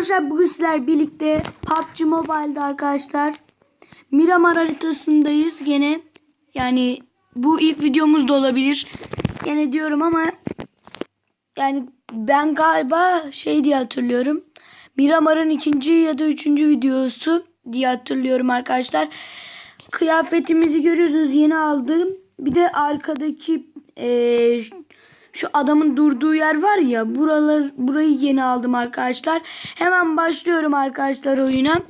Arkadaşlar bugün sizler birlikte PUBG Mobile'da arkadaşlar Miramar haritasındayız gene. Yani bu ilk videomuz da olabilir. Gene diyorum ama yani ben galiba şey diye hatırlıyorum. Miramar'ın ikinci ya da üçüncü videosu diye hatırlıyorum arkadaşlar. Kıyafetimizi görüyorsunuz yeni aldım. Bir de arkadaki eee, şu adamın durduğu yer var ya buralar burayı yeni aldım arkadaşlar. Hemen başlıyorum arkadaşlar oyuna.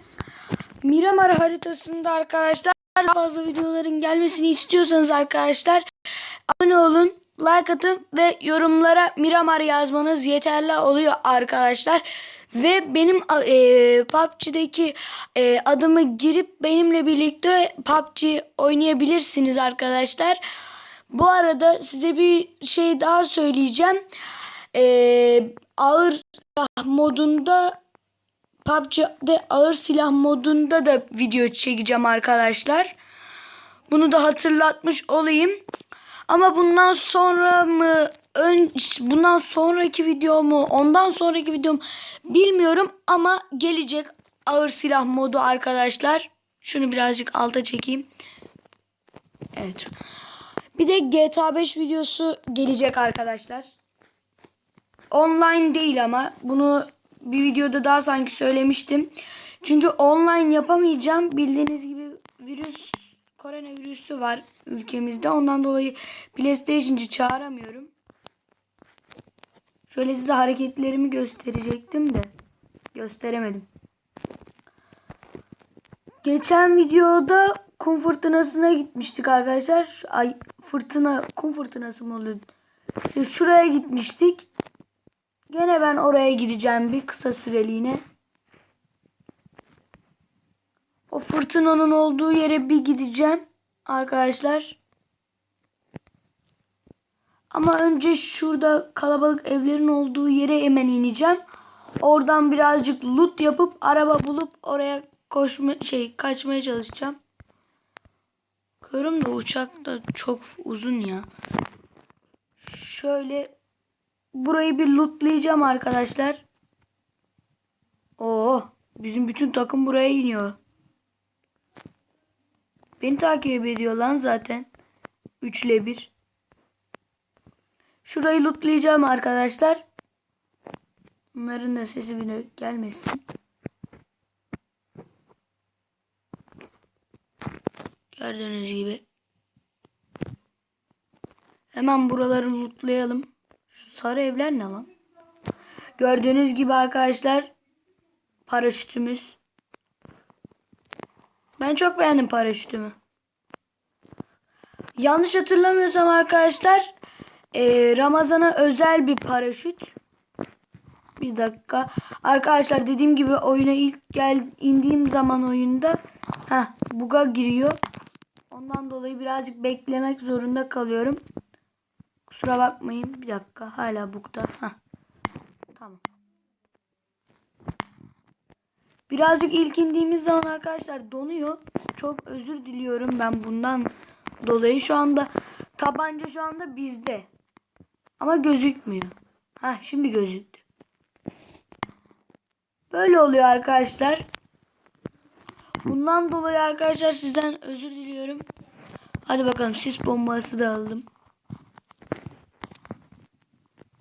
Miramar haritasında arkadaşlar daha fazla videoların gelmesini istiyorsanız arkadaşlar abone olun, like atın ve yorumlara Miramar yazmanız yeterli oluyor arkadaşlar. Ve benim e, PUBG'deki e, adımı girip benimle birlikte PUBG oynayabilirsiniz arkadaşlar. Bu arada size bir şey daha söyleyeceğim. E, ağır silah modunda PUBG'de ağır silah modunda da video çekeceğim arkadaşlar. Bunu da hatırlatmış olayım. Ama bundan sonra mı ön bundan sonraki video mu ondan sonraki videom bilmiyorum ama gelecek ağır silah modu arkadaşlar. Şunu birazcık alta çekeyim. Evet. Bir de GTA 5 videosu gelecek arkadaşlar. Online değil ama bunu bir videoda daha sanki söylemiştim. Çünkü online yapamayacağım. Bildiğiniz gibi virüs koronavirüsü var ülkemizde. Ondan dolayı PlayStation'cı çağıramıyorum. Şöyle size hareketlerimi gösterecektim de gösteremedim. Geçen videoda kum fırtınasına gitmiştik arkadaşlar. Ay fırtına kum fırtınası mı oluyor? Şuraya gitmiştik. Gene ben oraya gideceğim bir kısa süreliğine. O fırtınanın olduğu yere bir gideceğim arkadaşlar. Ama önce şurada kalabalık evlerin olduğu yere hemen ineceğim. Oradan birazcık loot yapıp araba bulup oraya koşma şey kaçmaya çalışacağım. Körüm de uçak da çok uzun ya. Şöyle burayı bir lootlayacağım arkadaşlar. Oo, bizim bütün takım buraya iniyor. Beni takip ediyor lan zaten. 3 ile 1. Şurayı lootlayacağım arkadaşlar. Bunların da sesi bile gelmesin. Gördüğünüz gibi. Hemen buraları lootlayalım. Şu sarı evler ne lan? Gördüğünüz gibi arkadaşlar paraşütümüz. Ben çok beğendim paraşütümü. Yanlış hatırlamıyorsam arkadaşlar e, Ramazan'a özel bir paraşüt. Bir dakika. Arkadaşlar dediğim gibi oyuna ilk gel indiğim zaman oyunda ha buga giriyor. Ondan dolayı birazcık beklemek zorunda kalıyorum. Kusura bakmayın. Bir dakika. Hala bugda. Heh. Tamam. Birazcık ilk indiğimiz zaman arkadaşlar donuyor. Çok özür diliyorum ben bundan dolayı. Şu anda tabanca şu anda bizde. Ama gözükmüyor. Ha şimdi gözüktü. Böyle oluyor arkadaşlar. Bundan dolayı arkadaşlar sizden özür diliyorum. Hadi bakalım sis bombası da aldım.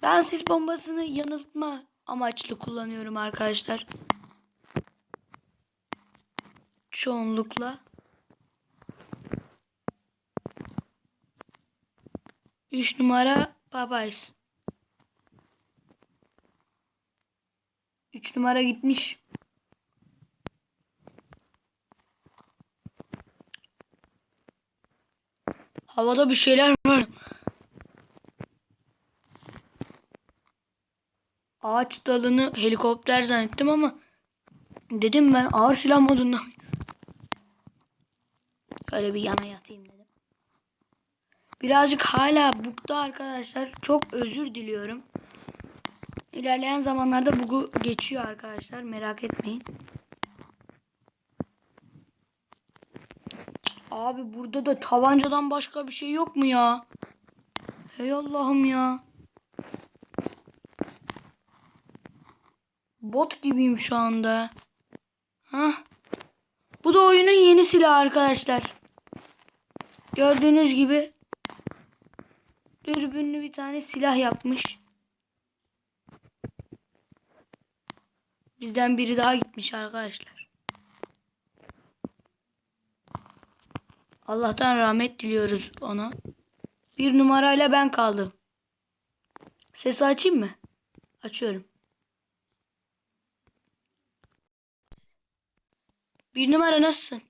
Ben sis bombasını yanıltma amaçlı kullanıyorum arkadaşlar. Çoğunlukla. Üç numara Babais. Üç numara gitmiş. Havada bir şeyler var. Ağaç dalını helikopter zannettim ama dedim ben ağır silah modunda. Böyle bir yana yatayım dedim. Birazcık hala bugda arkadaşlar. Çok özür diliyorum. İlerleyen zamanlarda bugu geçiyor arkadaşlar. Merak etmeyin. Abi burada da tabancadan başka bir şey yok mu ya? Hey Allah'ım ya. Bot gibiyim şu anda. Hah. Bu da oyunun yeni silahı arkadaşlar. Gördüğünüz gibi dürbünlü bir tane silah yapmış. Bizden biri daha gitmiş arkadaşlar. Allah'tan rahmet diliyoruz ona. Bir numarayla ben kaldım. Sesi açayım mı? Açıyorum. Bir numara nasılsın?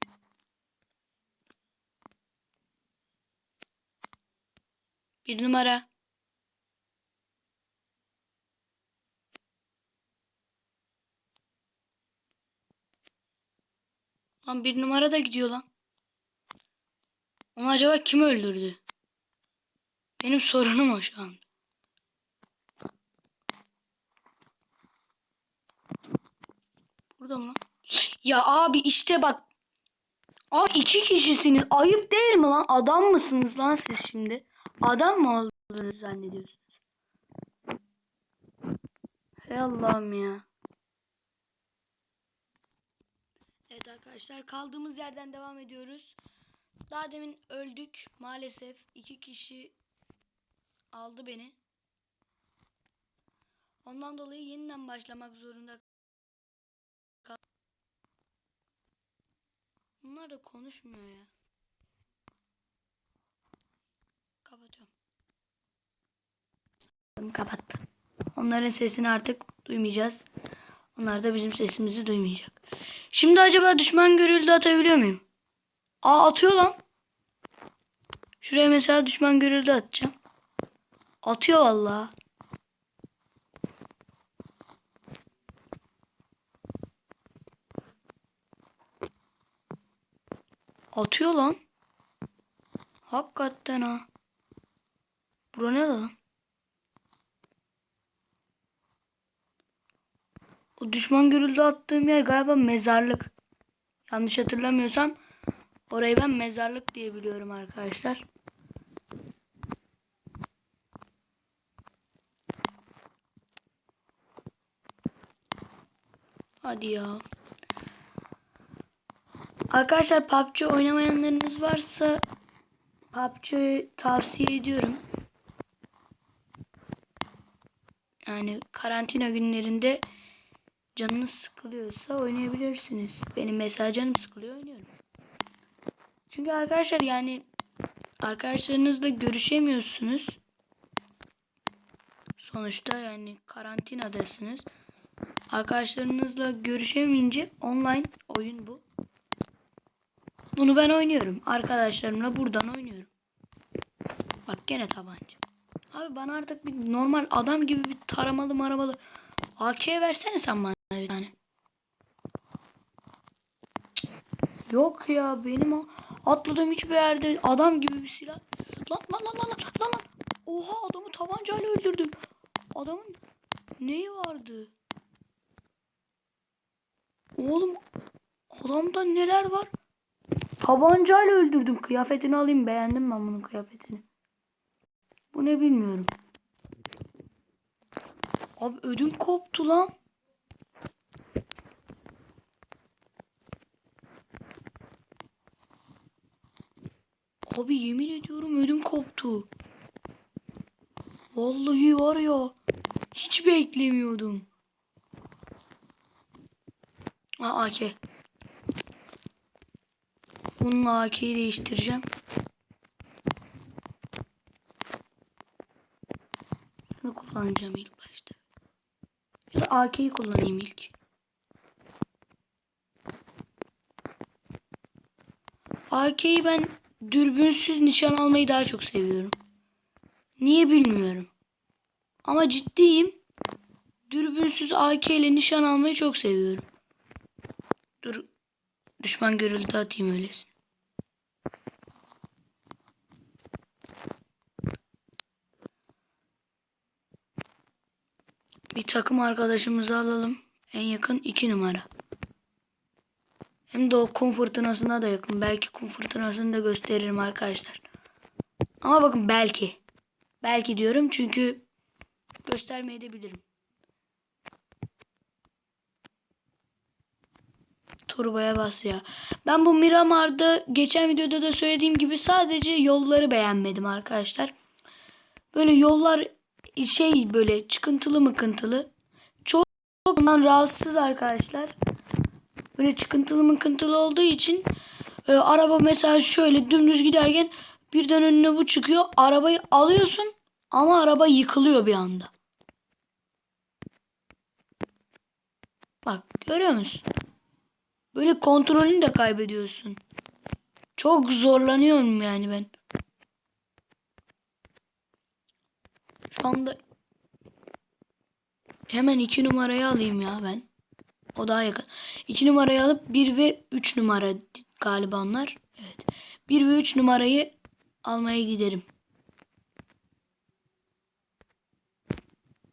Bir numara. Lan bir numara da gidiyor lan. Onu acaba kim öldürdü? Benim sorunum o şu an. Burada mı lan? Ya abi işte bak. Abi iki kişisiniz. Ayıp değil mi lan? Adam mısınız lan siz şimdi? Adam mı olduğunu zannediyorsunuz? Hey Allah'ım ya. Evet arkadaşlar kaldığımız yerden devam ediyoruz. Daha demin öldük maalesef. iki kişi aldı beni. Ondan dolayı yeniden başlamak zorunda kaldım. Bunlar da konuşmuyor ya. Kapatıyorum. Kapattım. Onların sesini artık duymayacağız. Onlar da bizim sesimizi duymayacak. Şimdi acaba düşman görüldü atabiliyor muyum? Aa atıyor lan. Şuraya mesela düşman görüldü atacağım. Atıyor vallahi. Atıyor lan. Hakikaten ha. Bura ne lan? O düşman görüldü attığım yer galiba mezarlık. Yanlış hatırlamıyorsam orayı ben mezarlık diye biliyorum arkadaşlar. Hadi ya. Arkadaşlar PUBG oynamayanlarınız varsa PUBG'yi tavsiye ediyorum. Yani karantina günlerinde canınız sıkılıyorsa oynayabilirsiniz. Benim mesela canım sıkılıyor oynuyorum. Çünkü arkadaşlar yani arkadaşlarınızla görüşemiyorsunuz. Sonuçta yani karantinadasınız. Arkadaşlarınızla görüşemeyince online oyun bu. Bunu ben oynuyorum. Arkadaşlarımla buradan oynuyorum. Bak gene tabanca. Abi bana artık bir normal adam gibi bir taramalı maramalı AK versene sen bana bir tane. Yok ya benim o atladığım hiçbir yerde adam gibi bir silah. Lan lan lan lan lan lan. Oha adamı tabancayla öldürdüm. Adamın neyi vardı? Oğlum adamda neler var? Tabancayla öldürdüm. Kıyafetini alayım. Beğendim ben bunun kıyafetini. Bu ne bilmiyorum. Abi ödüm koptu lan. Abi yemin ediyorum ödüm koptu. Vallahi var ya. Hiç beklemiyordum. Aa AK. Bununla AK'yi değiştireceğim. Şunu kullanacağım ilk başta. Ya da AK'yi kullanayım ilk. AK'yi ben dürbünsüz nişan almayı daha çok seviyorum. Niye bilmiyorum. Ama ciddiyim. Dürbünsüz AK ile nişan almayı çok seviyorum. Dur. Düşman görüldü atayım öylesin. Bir takım arkadaşımızı alalım. En yakın iki numara. Hem de o kum fırtınasına da yakın. Belki kum fırtınasını da gösteririm arkadaşlar. Ama bakın belki. Belki diyorum çünkü göstermeyi de bilirim. Turboya bas ya. Ben bu Miramar'da geçen videoda da söylediğim gibi sadece yolları beğenmedim arkadaşlar. Böyle yollar şey böyle çıkıntılı mıkıntılı. Çok bundan rahatsız arkadaşlar. Böyle çıkıntılı mıkıntılı olduğu için e, araba mesela şöyle dümdüz giderken birden önüne bu çıkıyor. Arabayı alıyorsun ama araba yıkılıyor bir anda. Bak görüyor musun? Böyle kontrolünü de kaybediyorsun. Çok zorlanıyorum yani ben. Şu anda hemen iki numarayı alayım ya ben. O daha yakın. 2 numarayı alıp 1 ve 3 numara galiba onlar. Evet. 1 ve 3 numarayı almaya giderim.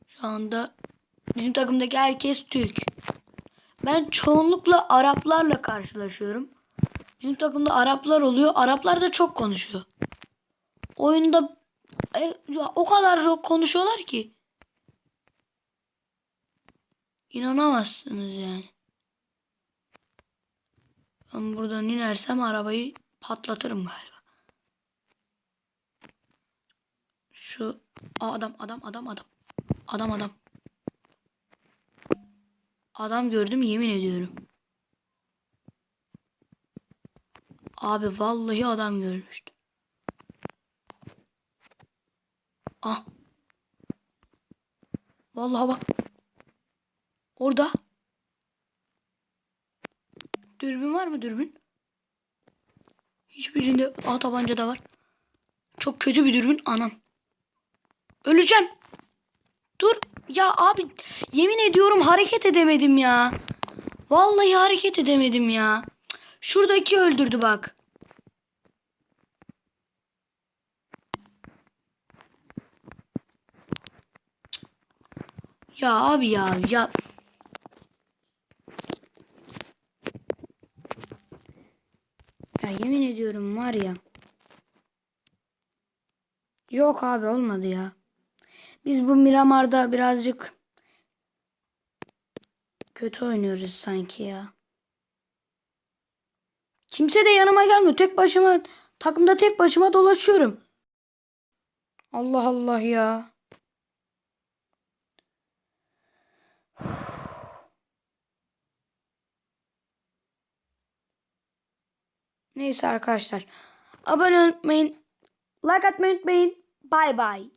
Şu anda bizim takımdaki herkes Türk. Ben çoğunlukla Araplarla karşılaşıyorum. Bizim takımda Araplar oluyor. Araplar da çok konuşuyor. Oyunda e, o kadar çok konuşuyorlar ki. İnanamazsınız yani. Ben buradan inersem arabayı patlatırım galiba. Şu Aa, adam adam adam adam. Adam adam. Adam gördüm yemin ediyorum. Abi vallahi adam görmüştüm. Ah. Vallahi bak. Orada. Dürbün var mı dürbün? Hiçbirinde A tabanca da var. Çok kötü bir dürbün anam. Öleceğim. Dur. Ya abi yemin ediyorum hareket edemedim ya. Vallahi hareket edemedim ya. Şuradaki öldürdü bak. Ya abi ya. Ya yemin ediyorum var ya. Yok abi olmadı ya. Biz bu Miramar'da birazcık kötü oynuyoruz sanki ya. Kimse de yanıma gelmiyor. Tek başıma takımda tek başıma dolaşıyorum. Allah Allah ya. Neyse arkadaşlar. Abone olmayı, like atmayı unutmayın. Bay bay.